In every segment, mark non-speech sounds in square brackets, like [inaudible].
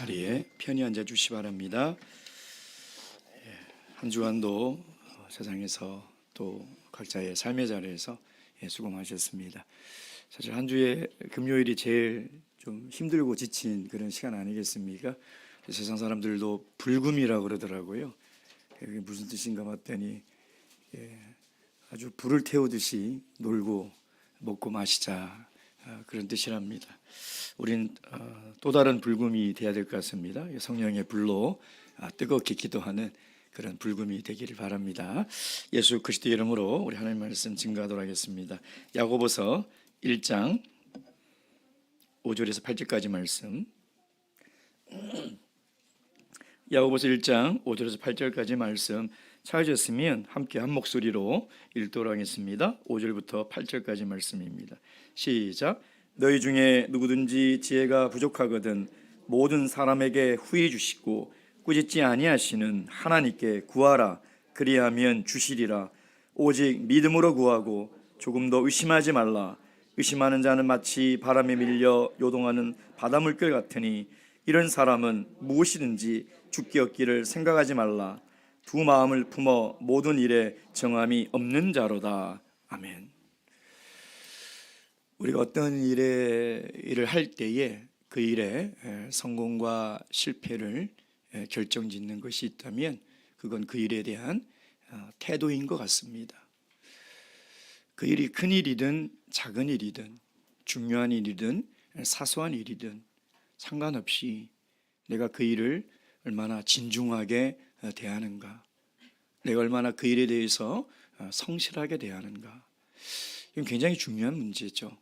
자리에 편히 앉아 주시 바랍니다. 예, 한 주간도 어, 세상에서 또 각자의 삶의 자리에서 예, 수고 많으셨습니다. 사실 한 주에 금요일이 제일 좀 힘들고 지친 그런 시간 아니겠습니까? 세상 사람들도 불금이라고 그러더라고요. 그게 무슨 뜻인가 봤더니 예, 아주 불을 태우듯이 놀고 먹고 마시자 아, 그런 뜻이랍니다. 우린 어, 또 다른 불금이 돼야 될 것 같습니다. 성령의 불로 아, 뜨겁게 기도하는 그런 불금이 되기를 바랍니다. 예수 그리스도 이름으로 우리 하나님 말씀 증거하도록 하겠습니다. 야고보서 1장 5절에서 8절까지 말씀. [clears throat] 야고보서 1장 5절에서 8절까지 말씀 찾으셨으면 함께 한 목소리로 읽도록 하겠습니다. 5절부터 8절까지 말씀입니다. 시작. 너희 중에 누구든지 지혜가 부족하거든 모든 사람에게 후히 주시고 꾸짖지 아니하시는 하나님께 구하라 그리하면 주시리라 오직 믿음으로 구하고 조금도 의심하지 말라 의심하는 자는 마치 바람에 밀려 요동하는 바닷물결 같으니 이런 사람은 무엇이든지 죽기 없기를 생각하지 말라 두 마음을 품어 모든 일에 정함이 없는 자로다 아멘. 우리가 어떤 일에 일을 할 때에 그 일에 에, 성공과 실패를 에, 결정짓는 것이 있다면 그건 그 일에 대한 어, 태도인 것 같습니다. 그 일이 큰 일이든 작은 일이든 중요한 일이든 사소한 일이든 상관없이 내가 그 일을 얼마나 진중하게 어, 대하는가, 내가 얼마나 그 일에 대해서 어, 성실하게 대하는가, 이건 굉장히 중요한 문제죠.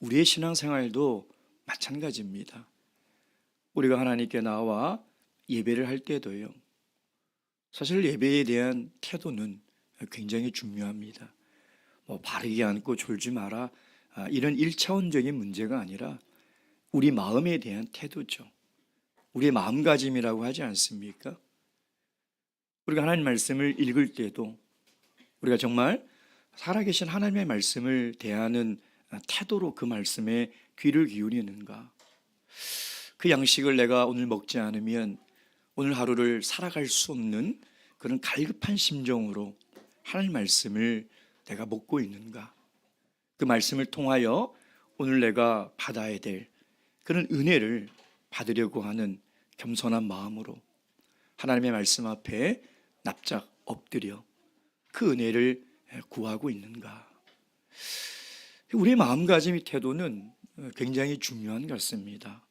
우리의 신앙생활도 마찬가지입니다. 우리가 하나님께 나와 예배를 할 때도요. 사실 예배에 대한 태도는 굉장히 중요합니다. 뭐 바르게 앉고 졸지 마라 아, 이런 일차원적인 문제가 아니라 우리 마음에 대한 태도죠. 우리의 마음가짐이라고 하지 않습니까? 우리가 하나님 말씀을 읽을 때도 우리가 정말 살아계신 하나님의 말씀을 대하는 태도로 그 말씀에 귀를 기울이는가? 그 양식을 내가 오늘 먹지 않으면 오늘 하루를 살아갈 수 없는 그런 갈급한 심정으로 하나님 말씀을 내가 먹고 있는가? 그 말씀을 통하여 오늘 내가 받아야 될 그런 은혜를 받으려고 하는 겸손한 마음으로 하나님의 말씀 앞에 납작 엎드려 그 은혜를 구하고 있는가? 우리의 마음가짐이 태도는 굉장히 중요한 것 같습니다.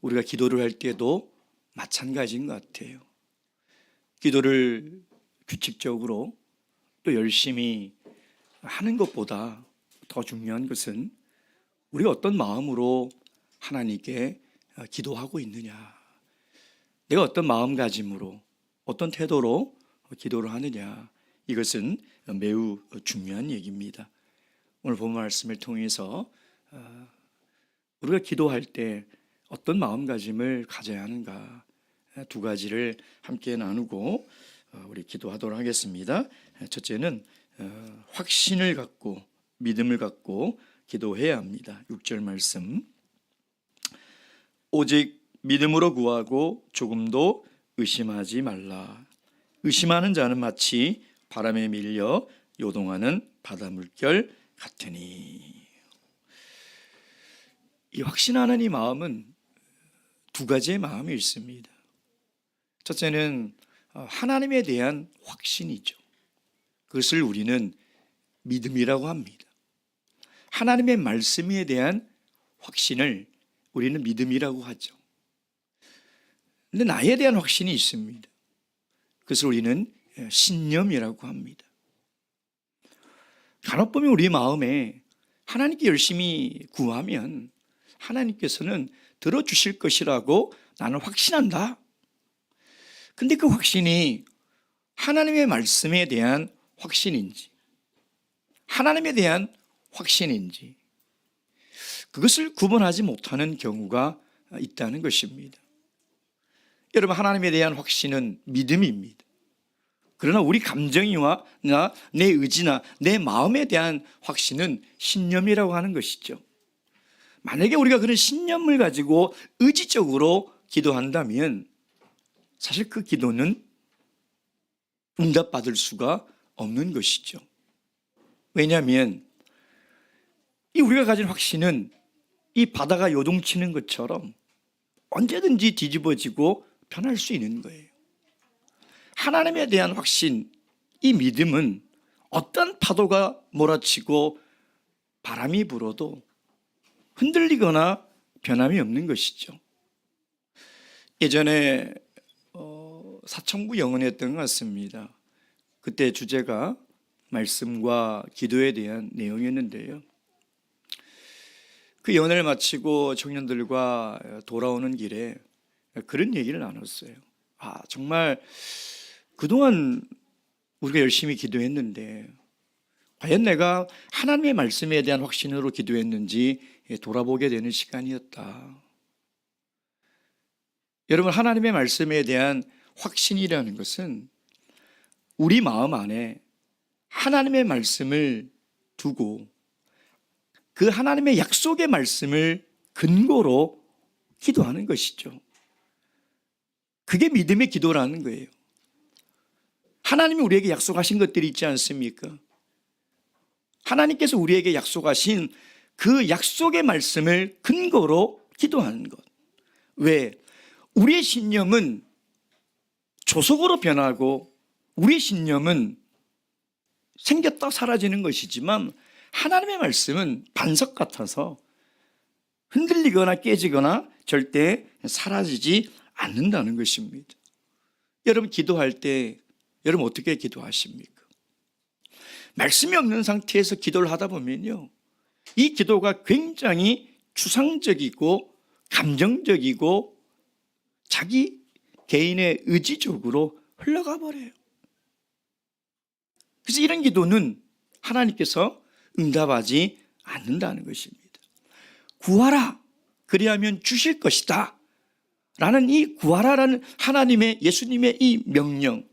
우리가 기도를 할 때도 마찬가지인 것 같아요. 기도를 규칙적으로 또 열심히 하는 것보다 더 중요한 것은 우리가 어떤 마음으로 하나님께 기도하고 있느냐. 내가 어떤 마음가짐으로 어떤 태도로 기도를 하느냐. 이것은 매우 중요한 얘기입니다. 오늘 본 말씀을 통해서 어, 우리가 기도할 때 어떤 마음가짐을 가져야 하는가 두 가지를 함께 나누고 어, 우리 기도하도록 하겠습니다. 첫째는 어, 확신을 갖고 믿음을 갖고 기도해야 합니다. 6절 말씀. 오직 믿음으로 구하고 조금도 의심하지 말라. 의심하는 자는 마치 바람에 밀려 요동하는 바다 물결 같으니. 이 확신하는 이 마음은 두 가지의 마음이 있습니다. 첫째는 어, 하나님에 대한 확신이죠. 그것을 우리는 믿음이라고 합니다. 하나님의 말씀에 대한 확신을 우리는 믿음이라고 하죠. 근데 나에 대한 확신이 있습니다. 그것을 우리는 신념이라고 합니다. 간혹 보면 우리 마음에 하나님께 열심히 구하면 하나님께서는 들어주실 것이라고 나는 확신한다. 근데 그 확신이 하나님의 말씀에 대한 확신인지, 하나님에 대한 확신인지, 그것을 구분하지 못하는 경우가 있다는 것입니다. 여러분, 하나님에 대한 확신은 믿음입니다. 그러나 우리 감정이와 내 의지나 내 마음에 대한 확신은 신념이라고 하는 것이죠. 만약에 우리가 그런 신념을 가지고 의지적으로 기도한다면 사실 그 기도는 응답받을 수가 없는 것이죠. 왜냐하면 이 우리가 가진 확신은 이 바다가 요동치는 것처럼 언제든지 뒤집어지고 변할 수 있는 거예요. 하나님에 대한 확신, 이 믿음은 어떤 파도가 몰아치고 바람이 불어도 흔들리거나 변함이 없는 것이죠. 예전에 어, 사천구 영원했던 것 같습니다. 그때 주제가 말씀과 기도에 대한 내용이었는데요. 그 연애를 마치고 청년들과 돌아오는 길에 그런 얘기를 나눴어요. 아, 정말 그동안 우리가 열심히 기도했는데 과연 내가 하나님의 말씀에 대한 확신으로 기도했는지 돌아보게 되는 시간이었다. 여러분, 하나님의 말씀에 대한 확신이라는 것은 우리 마음 안에 하나님의 말씀을 두고 그 하나님의 약속의 말씀을 근거로 기도하는 것이죠. 그게 믿음의 기도라는 거예요. 하나님이 우리에게 약속하신 것들이 있지 않습니까? 하나님께서 우리에게 약속하신 그 약속의 말씀을 근거로 기도하는 것. 왜? 우리의 신념은 조속으로 변하고 우리의 신념은 생겼다 사라지는 것이지만 하나님의 말씀은 반석 같아서 흔들리거나 깨지거나 절대 사라지지 않는다는 것입니다. 여러분 기도할 때 여러분 어떻게 기도하십니까? 말씀이 없는 상태에서 기도를 하다 보면요. 이 기도가 굉장히 추상적이고 감정적이고 자기 개인의 의지적으로 흘러가 버려요. 그래서 이런 기도는 하나님께서 응답하지 않는다는 것입니다. 구하라. 그리하면 주실 것이다. 라는 이 구하라라는 하나님의 예수님의 이 명령.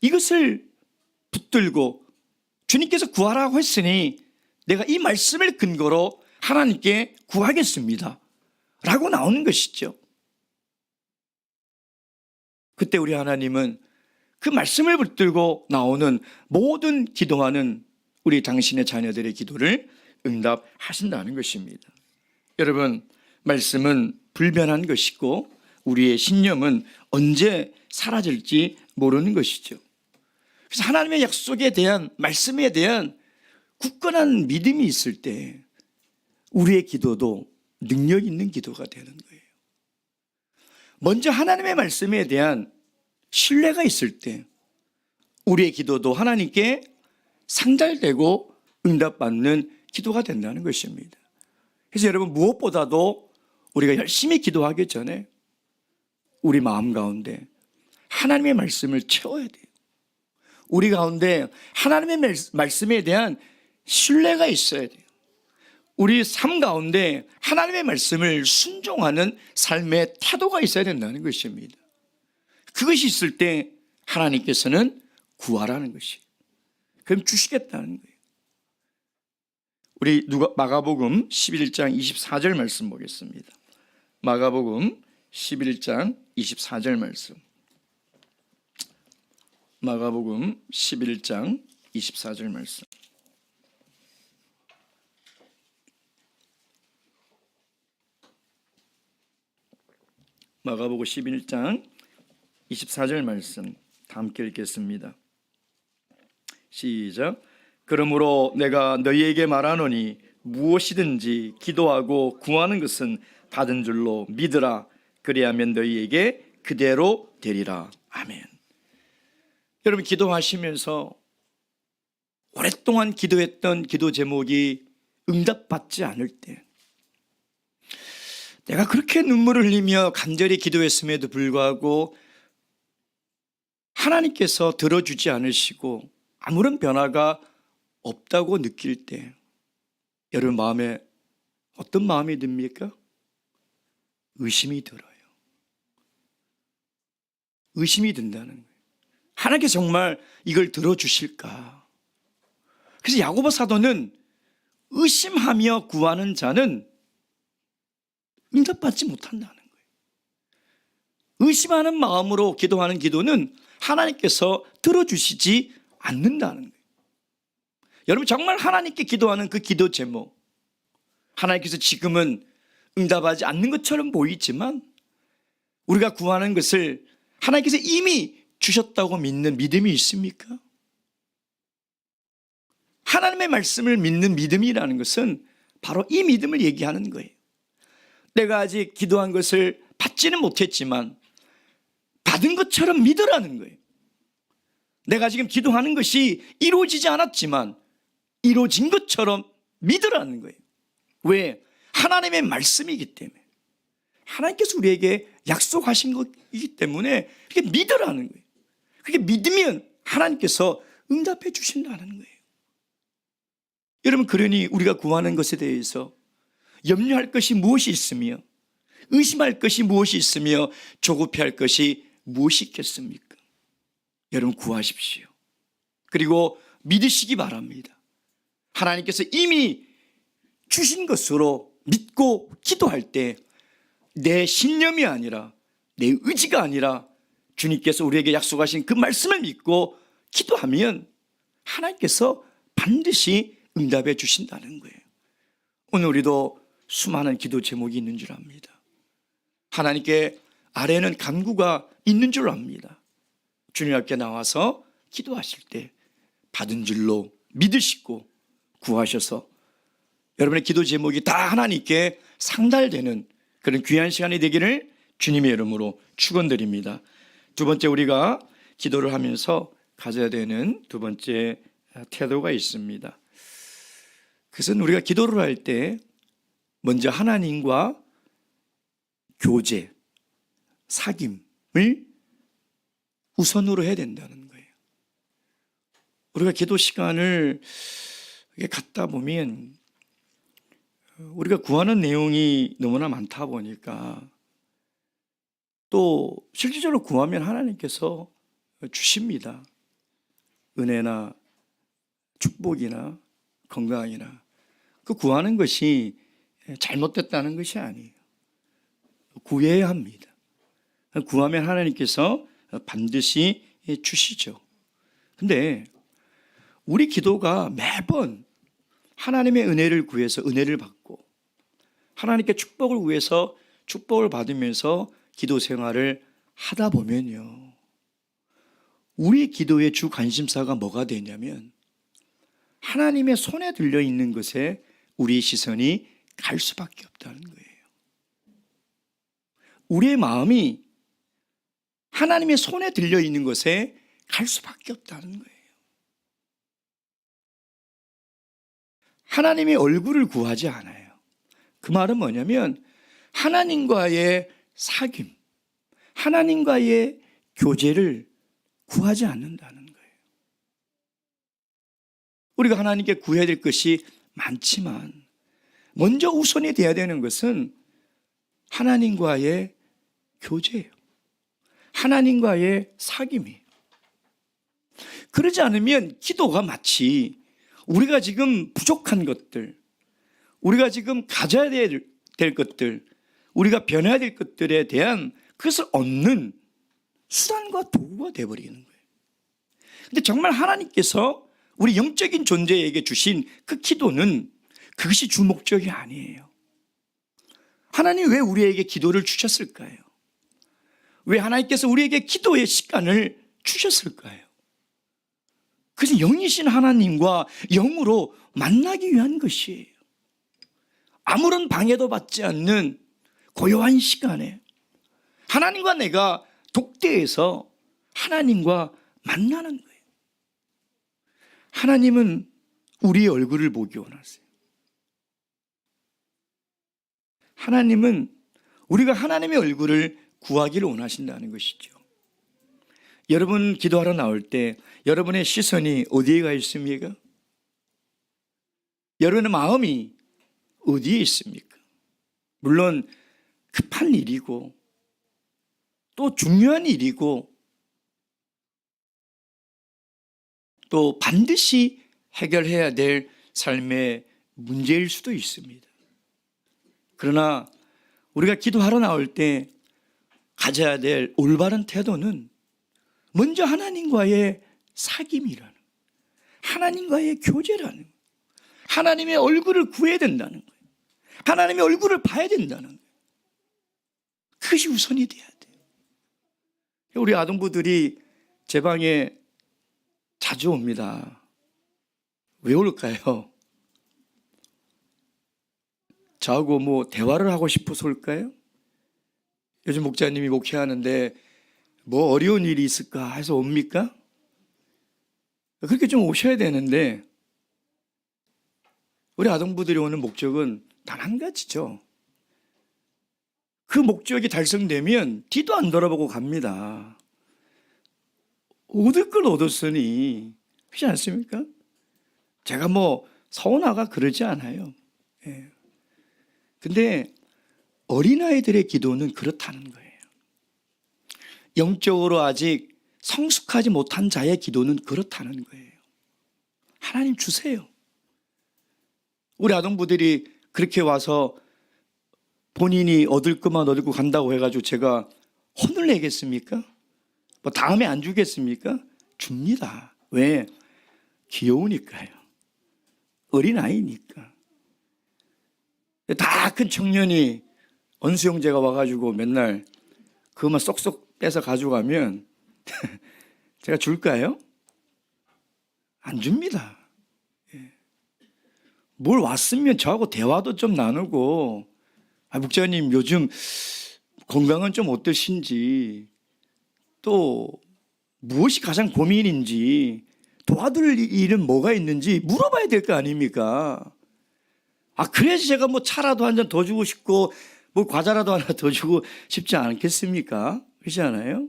이것을 붙들고 주님께서 구하라고 했으니 내가 이 말씀을 근거로 하나님께 구하겠습니다. 라고 나오는 것이죠. 그때 우리 하나님은 그 말씀을 붙들고 나오는 모든 기도하는 우리 당신의 자녀들의 기도를 응답하신다는 것입니다. 여러분, 말씀은 불변한 것이고 우리의 신념은 언제 사라질지 모르는 것이죠. 그래서 하나님의 약속에 대한 말씀에 대한 굳건한 믿음이 있을 때 우리의 기도도 능력 있는 기도가 되는 거예요. 먼저 하나님의 말씀에 대한 신뢰가 있을 때 우리의 기도도 하나님께 상달되고 응답받는 기도가 된다는 것입니다. 그래서 여러분 무엇보다도 우리가 열심히 기도하기 전에 우리 마음 가운데 하나님의 말씀을 채워야 돼요. 우리 가운데 하나님의 말씀에 대한 신뢰가 있어야 돼요. 우리 삶 가운데 하나님의 말씀을 순종하는 삶의 태도가 있어야 된다는 것입니다. 그것이 있을 때 하나님께서는 구하라는 것이. 그럼 주시겠다는 거예요. 우리 누가 마가복음 11장 24절 말씀 보겠습니다. 마가복음 11장 24절 말씀. 마가복음 11장 24절 말씀. 마가복음 11장 24절 말씀 다 함께 읽겠습니다. 시작. 그러므로 내가 너희에게 말하노니 무엇이든지 기도하고 구하는 것은 받은 줄로 믿으라. 그리하면 너희에게 그대로 되리라. 아멘. 여러분 기도하시면서 오랫동안 기도했던 기도 제목이 응답받지 않을 때 내가 그렇게 눈물을 흘리며 간절히 기도했음에도 불구하고 하나님께서 들어주지 않으시고 아무런 변화가 없다고 느낄 때 여러분 마음에 어떤 마음이 듭니까? 의심이 들어요. 의심이 든다는 거예요. 하나님께 정말 이걸 들어주실까? 그래서 야고보 사도는 의심하며 구하는 자는 응답받지 못한다는 거예요. 의심하는 마음으로 기도하는 기도는 하나님께서 들어주시지 않는다는 거예요. 여러분 정말 하나님께 기도하는 그 기도 제목 하나님께서 지금은 응답하지 않는 것처럼 보이지만 우리가 구하는 것을 하나님께서 이미 주셨다고 믿는 믿음이 있습니까? 하나님의 말씀을 믿는 믿음이라는 것은 바로 이 믿음을 얘기하는 거예요. 내가 아직 기도한 것을 받지는 못했지만 받은 것처럼 믿으라는 거예요. 내가 지금 기도하는 것이 이루어지지 않았지만 이루어진 것처럼 믿으라는 거예요. 왜? 하나님의 말씀이기 때문에. 하나님께서 우리에게 약속하신 것이기 때문에 그게 믿으라는 거예요. 그게 믿으면 하나님께서 응답해 주신다는 거예요. 여러분, 그러니 우리가 구하는 것에 대해서 염려할 것이 무엇이 있으며 의심할 것이 무엇이 있으며 조급해할 것이 무엇이 있겠습니까? 여러분 구하십시오. 그리고 믿으시기 바랍니다. 하나님께서 이미 주신 것으로 믿고 기도할 때 내 신념이 아니라 내 의지가 아니라 주님께서 우리에게 약속하신 그 말씀을 믿고 기도하면 하나님께서 반드시 응답해 주신다는 거예요. 오늘 우리도 수많은 기도 제목이 있는 줄 압니다. 하나님께 아래는 간구가 있는 줄 압니다. 주님 앞에 나와서 기도하실 때 받은 줄로 믿으시고 구하셔서 여러분의 기도 제목이 다 하나님께 상달되는 그런 귀한 시간이 되기를 주님의 이름으로 축원드립니다. 두 번째 우리가 기도를 하면서 가져야 되는 두 번째 태도가 있습니다. 그것은 우리가 기도를 할 때 먼저 하나님과 교제, 사귐을 우선으로 해야 된다는 거예요. 우리가 기도 시간을 갖다 보면 우리가 구하는 내용이 너무나 많다 보니까 또 실질적으로 구하면 하나님께서 주십니다. 은혜나 축복이나 건강이나 그 구하는 것이 잘못됐다는 것이 아니에요. 구해야 합니다. 구하면 하나님께서 반드시 주시죠. 근데 우리 기도가 매번 하나님의 은혜를 구해서 은혜를 받고 하나님께 축복을 구해서 축복을 받으면서 기도 생활을 하다 보면요. 우리 기도의 주 관심사가 뭐가 되냐면 하나님의 손에 들려 있는 것에 우리 시선이 갈 수밖에 없다는 거예요. 우리의 마음이 하나님의 손에 들려 있는 것에 갈 수밖에 없다는 거예요. 하나님의 얼굴을 구하지 않아요. 그 말은 뭐냐면 하나님과의 사귐, 하나님과의 교제를 구하지 않는다는 거예요. 우리가 하나님께 구해야 될 것이 많지만 먼저 우선이 돼야 되는 것은 하나님과의 교제예요. 하나님과의 사귐이에요. 그러지 않으면 기도가 마치 우리가 지금 부족한 것들, 우리가 지금 가져야 될, 될 것들, 우리가 변해야 될 것들에 대한 그것을 얻는 수단과 도구가 되어버리는 거예요. 근데 정말 하나님께서 우리 영적인 존재에게 주신 그 기도는 그것이 주 목적이 아니에요. 하나님 왜 우리에게 기도를 주셨을까요? 왜 하나님께서 우리에게 기도의 시간을 주셨을까요? 그것은 영이신 하나님과 영으로 만나기 위한 것이에요. 아무런 방해도 받지 않는 고요한 시간에 하나님과 내가 독대해서 하나님과 만나는 거예요. 하나님은 우리의 얼굴을 보기 원하세요. 하나님은 우리가 하나님의 얼굴을 구하기를 원하신다는 것이죠. 여러분 기도하러 나올 때 여러분의 시선이 어디에 가 있습니까? 여러분의 마음이 어디에 있습니까? 물론 급한 일이고 또 중요한 일이고 또 반드시 해결해야 될 삶의 문제일 수도 있습니다. 그러나 우리가 기도하러 나올 때 가져야 될 올바른 태도는 먼저 하나님과의 사귐이라는 하나님과의 교제라는. 하나님의 얼굴을 구해야 된다는 거예요. 하나님의 얼굴을 봐야 된다는. 그것이 우선이 돼야 돼요. 우리 아동부들이 제 방에 자주 옵니다. 왜 올까요? 저하고 뭐 대화를 하고 싶어서 올까요? 요즘 목자님이 목회하는데 뭐 어려운 일이 있을까 해서 옵니까? 그렇게 좀 오셔야 되는데 우리 아동부들이 오는 목적은 단 한 가지죠. 그 목적이 달성되면 뒤도 안 돌아보고 갑니다. 얻을 걸 얻었으니 그렇지 않습니까? 제가 뭐 서운하가 그러지 않아요. 예. 근데 어린아이들의 기도는 그렇다는 거예요. 영적으로 아직 성숙하지 못한 자의 기도는 그렇다는 거예요. 하나님 주세요. 우리 아동부들이 그렇게 와서 본인이 얻을 것만 얻고 간다고 해가지고 제가 혼을 내겠습니까? 뭐 다음에 안 주겠습니까? 줍니다. 왜? 귀여우니까요. 어린아이니까. 다 큰 청년이 언수 형제가 와가지고 맨날 그것만 쏙쏙 빼서 가져가면 [laughs] 제가 줄까요? 안 줍니다. 예. 뭘 왔으면 저하고 대화도 좀 나누고 아, 목자님 요즘 건강은 좀 어떠신지 또 무엇이 가장 고민인지 도와드릴 일은 뭐가 있는지 물어봐야 될 거 아닙니까? 아, 그래야지 제가 뭐 차라도 한 잔 더 주고 싶고, 뭐 과자라도 하나 더 주고 싶지 않겠습니까? 그렇지 않아요?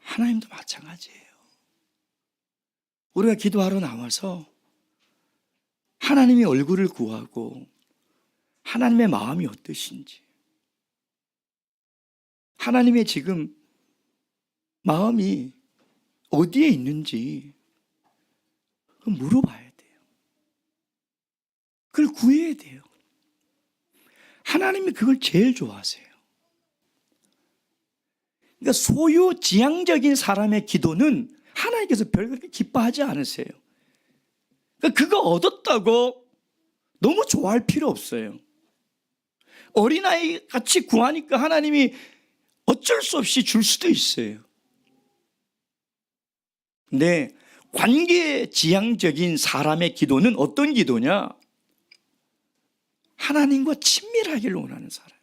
하나님도 마찬가지예요. 우리가 기도하러 나와서 하나님의 얼굴을 구하고 하나님의 마음이 어떠신지, 하나님의 지금 마음이 어디에 있는지 물어봐야 돼요. 그걸 구해야 돼요. 하나님이 그걸 제일 좋아하세요. 그러니까 소유 지향적인 사람의 기도는 하나님께서 별 그렇게 기뻐하지 않으세요. 그러니까 그거 얻었다고 너무 좋아할 필요 없어요. 어린아이 같이 구하니까 하나님이 어쩔 수 없이 줄 수도 있어요. 근데 관계 지향적인 사람의 기도는 어떤 기도냐? 하나님과 친밀하기를 원하는 사람.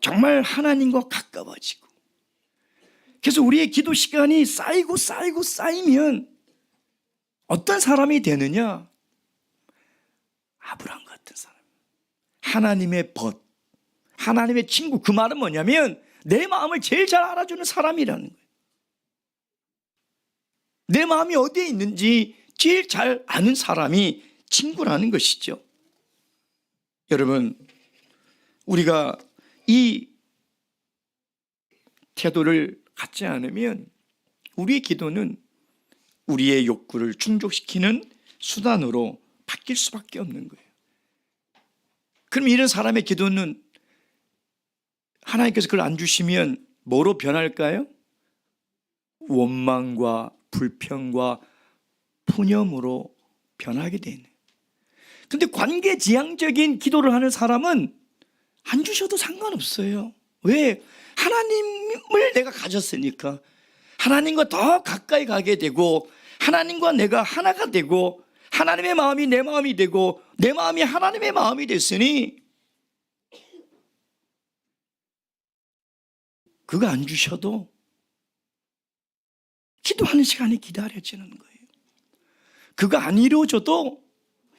정말 하나님과 가까워지고. 그래서 우리의 기도 시간이 쌓이고 쌓이고 쌓이면 어떤 사람이 되느냐? 아브라함 같은 사람. 하나님의 벗. 하나님의 친구. 그 말은 뭐냐면 내 마음을 제일 잘 알아주는 사람이라는 거예요. 내 마음이 어디에 있는지 제일 잘 아는 사람이 친구라는 것이죠. 여러분, 우리가 이 태도를 갖지 않으면 우리의 기도는 우리의 욕구를 충족시키는 수단으로 바뀔 수밖에 없는 거예요. 그럼 이런 사람의 기도는 하나님께서 그걸 안 주시면 뭐로 변할까요? 원망과 불평과 푸념으로 변하게 되는. 근데 관계 지향적인 기도를 하는 사람은 안 주셔도 상관없어요. 왜? 하나님을 내가 가졌으니까. 하나님과 더 가까이 가게 되고, 하나님과 내가 하나가 되고, 하나님의 마음이 내 마음이 되고, 내 마음이 하나님의 마음이 됐으니, 그거 안 주셔도 기도하는 시간이 기다려지는 거예요. 그거 안 이루어져도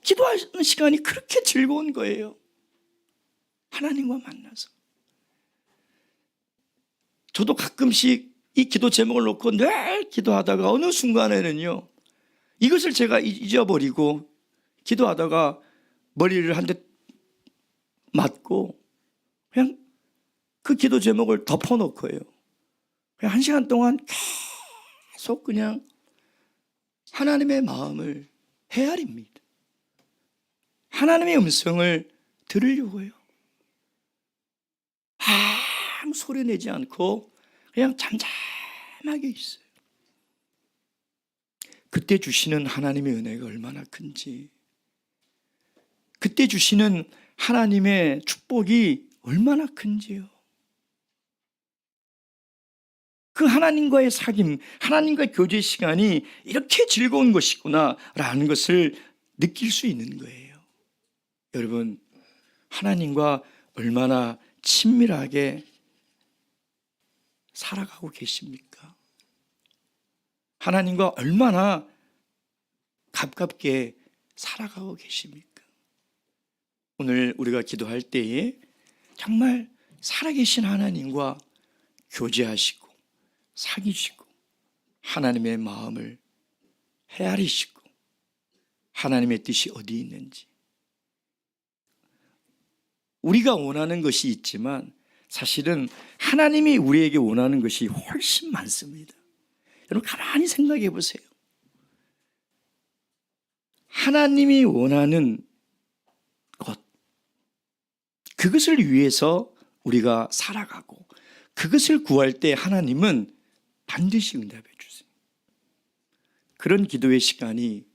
기도하는 시간이 그렇게 즐거운 거예요. 하나님과 만나서. 저도 가끔씩 이 기도 제목을 놓고 늘 기도하다가 어느 순간에는요, 이것을 제가 잊어버리고 기도하다가 머리를 한 대 맞고 그냥 그 기도 제목을 덮어놓고요. 그냥 한 시간 동안 계속 그냥 하나님의 마음을 헤아립니다. 하나님의 음성을 들으려고요. 아무 소리 내지 않고 그냥 잠잠하게 있어요. 그때 주시는 하나님의 은혜가 얼마나 큰지, 그때 주시는 하나님의 축복이 얼마나 큰지요. 그 하나님과의 사귐, 하나님과의 교제 시간이 이렇게 즐거운 것이구나라는 것을 느낄 수 있는 거예요. 여러분, 하나님과 얼마나 친밀하게 살아가고 계십니까? 하나님과 얼마나 가깝게 살아가고 계십니까? 오늘 우리가 기도할 때에 정말 살아계신 하나님과 교제하시고 사귀시고 하나님의 마음을 헤아리시고 하나님의 뜻이 어디 있는지 우리가 원하는 것이 있지만 사실은 하나님이 우리에게 원하는 것이 훨씬 많습니다. 여러분 가만히 생각해 보세요. 하나님이 원하는 것 그것을 위해서 우리가 살아가고 그것을 구할 때 하나님은 반드시 응답해 주세요. 그런 기도의 시간이